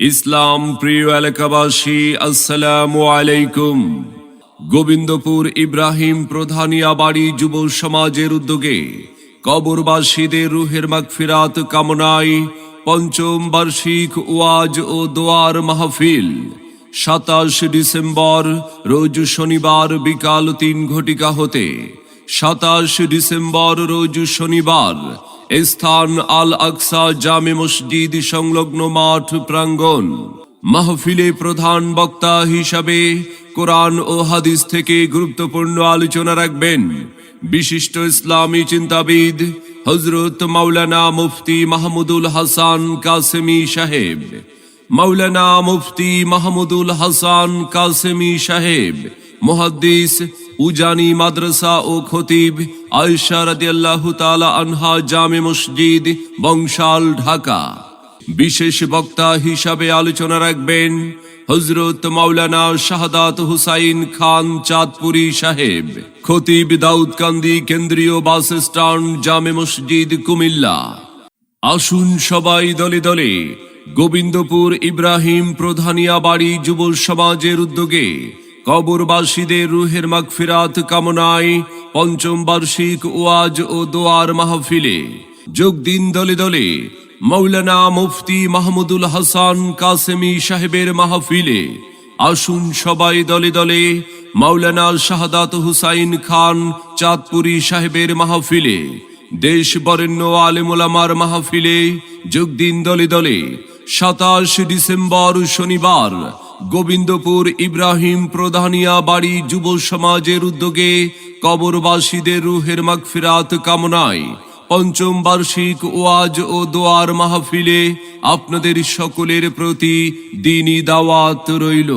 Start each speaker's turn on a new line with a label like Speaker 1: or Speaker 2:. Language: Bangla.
Speaker 1: ইসলাম প্রিয় এলাকাবাসী, আসসালাম আলাইকুম। গোবিন্দপুর ইব্রাহিম প্রধানিয়া বাড়ি যুব সমাজের উদ্যোগে কবরবাসীদের রুহের মাগফিরাত কামনায় পঞ্চম বার্ষিক ওয়াজ ও দোয়ার মাহফিল। সাতাশ ডিসেম্বর, রোজ শনিবার বিকাল তিন ঘটিকা হতে। সাতাশ ডিসেম্বর, রোজ শনিবার স্থান আল আকসা জামে মসজিদ সংলগ্ন মাঠ প্রাঙ্গণ। মাহফিলে প্রধান বক্তা হিসাবে কোরআন ও হাদিস থেকে গুরুত্বপূর্ণ আলোচনা রাখবেন। বিশিষ্ট ইসলামী চিন্তাবিদ হজরত মাওলানা মুফতি মাহমুদুল হাসান কাসেমি সাহেব। মাওলানা মুফতি মাহমুদুল হাসান কাসেমি সাহেব, মুহাদ্দিস, উজানি মাদ্রাসা ও খতিব আয়সা রাদিয়াল্লাহু আনহা জামে মসজিদ, বংশাল, ঢাকা। বিশেষ বক্তা হিসাবে আলোচনা রাখবেন হজরত মাওলানা শাহাদাত হুসাইন খান চাঁদপুরি সাহেব, খতিব দাউদকান্দি কেন্দ্রীয় বাস স্ট্যান্ড, জামে মসজিদ, কুমিল্লা। আসুন সবাই দলে দলে গোবিন্দপুর ইব্রাহিম প্রধানিয়া বাড়ি যুব সমাজের উদ্যোগে কবরবাসীদের রুহের মাগফিরাত কামনায় পঞ্চম বার্ষিক ওয়াজ ও দোয়ার মাহফিলে যোগ দিন দলে দলে মৌলানা মুফতি মাহমুদুল হাসান কাসেমি সাহেবের মাহফিলে আসুন সবাই দলে দলে মাওলানা শাহাদাত হুসাইন খান চাঁদপুরি সাহেবের মাহফিলে, দেশ বরেণ্য আলেমুলামার মাহফিলে যোগ দিন দলে দলে সাতাশ ডিসেম্বর শনিবার গোবিন্দপুর ইব্রাহিম প্রধানিয়া বাড়ি যুব সমাজের উদ্যোগে কবরবাসীদের রুহের মাগফিরাত কামনায় পঞ্চম বার্ষিক ওয়াজ ও দোয়ার মাহফিলে আপনাদের সকলের প্রতি দিনই দাওয়াত রইল।